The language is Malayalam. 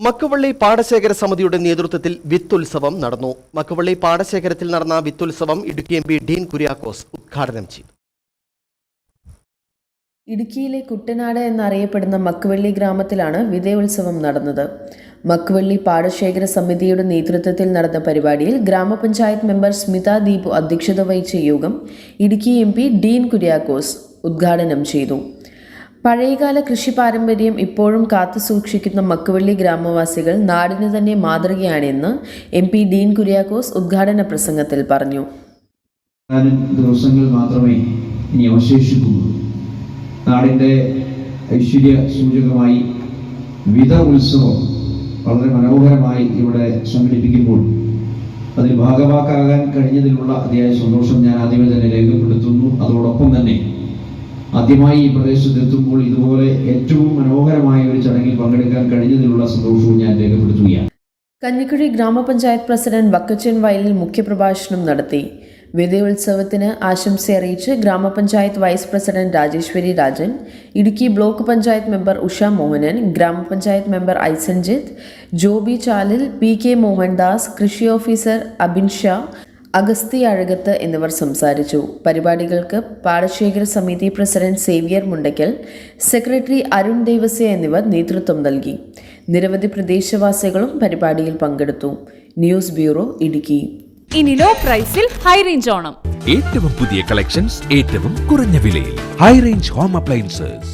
മക്കുവള്ളി പാടശേഖര സമിതിയുടെ നേതൃത്വത്തിൽ വിത്തുത്സവം നടന്നു. മക്കുവള്ളി പാടശേഖരത്തിൽ നടന്ന വിത്തുത്സവം Idukki M P Dean Kuriakose ഉദ്ഘാടനം ചെയ്തു. ഇടുക്കിയിലെ കുട്ടനാട് എന്നറിയപ്പെടുന്ന മക്കുവള്ളി ഗ്രാമത്തിലാണ് വിതയോത്സവം നടന്നത്. മക്കുവള്ളി പാടശേഖര സമിതിയുടെ നേതൃത്വത്തിൽ നടന്ന പരിപാടിയിൽ ഗ്രാമപഞ്ചായത്ത് മെമ്പർ സ്മിത ദീപു അധ്യക്ഷത വഹിച്ച യോഗം ഇടുക്കി എം ഡീൻ കുര്യാക്കോസ് ഉദ്ഘാടനം ചെയ്തു. പഴയകാല കൃഷി പാരമ്പര്യം ഇപ്പോഴും കാത്തുസൂക്ഷിക്കുന്ന മക്കുവള്ളി ഗ്രാമവാസികൾ നാടിന് തന്നെ മാതൃകയാണെന്ന് എം പി ഡീൻ കുര്യാക്കോസ് ഉദ്ഘാടന പ്രസംഗത്തിൽ പറഞ്ഞു. ദിവസങ്ങൾ മാത്രമേ ഇനി നാടിന്റെ ഐശ്വര്യ സൂചകമായി വിധ ഉത്സവം വളരെ മനോഹരമായി ഇവിടെ സംഘടിപ്പിക്കുമ്പോൾ അതിൽ ഭാഗവാക്കാകാൻ കഴിഞ്ഞതിലുള്ള അതിയായ സന്തോഷം ഞാൻ ആദ്യമേ തന്നെ തന്നെ ആദ്യമായി ഈ പ്രദേശത്ത് എത്തുമ്പോൾ ഇതുപോലെ ഏറ്റവും മനോഹരമായ ഒരു ചടങ്ങിൽ പങ്കെടുക്കാൻ കഴിഞ്ഞതിലുള്ള സന്തോഷവും ഞാൻ രേഖപ്പെടുത്തുകയാണ്. കഞ്ഞിക്കുഴി ഗ്രാമപഞ്ചായത്ത് പ്രസിഡന്റ് വക്കച്ചൻ വയലിൽ മുഖ്യപ്രഭാഷണം നടത്തി. വിജയോത്സവത്തിന് ആശംസ അറിയിച്ച് ഗ്രാമപഞ്ചായത്ത് vice president Rajeshwari Rajan Idukki block panchayat member Usha Mohanan ഗ്രാമപഞ്ചായത്ത് member Aisanjith Joby Chalil P K Mohandas കൃഷി ഓഫീസർ അബിൻ ഷാ അഗസ്തി അഴകത്ത് എന്നിവർ സംസാരിച്ചു. പരിപാടികൾക്ക് പാടശേഖര സമിതി president Xavier Mundakkal secretary Arun Devasya എന്നിവർ നേതൃത്വം നൽകി. നിരവധി പ്രദേശവാസികളും പരിപാടിയിൽ പങ്കെടുത്തു. News bureau Idukki. ഇനി ലോ പ്രൈസിൽ ഹൈ റേഞ്ച് ഓണം. ഏറ്റവും പുതിയ കളക്ഷൻസ് ഏറ്റവും കുറഞ്ഞ വിലയിൽ. High range home appliances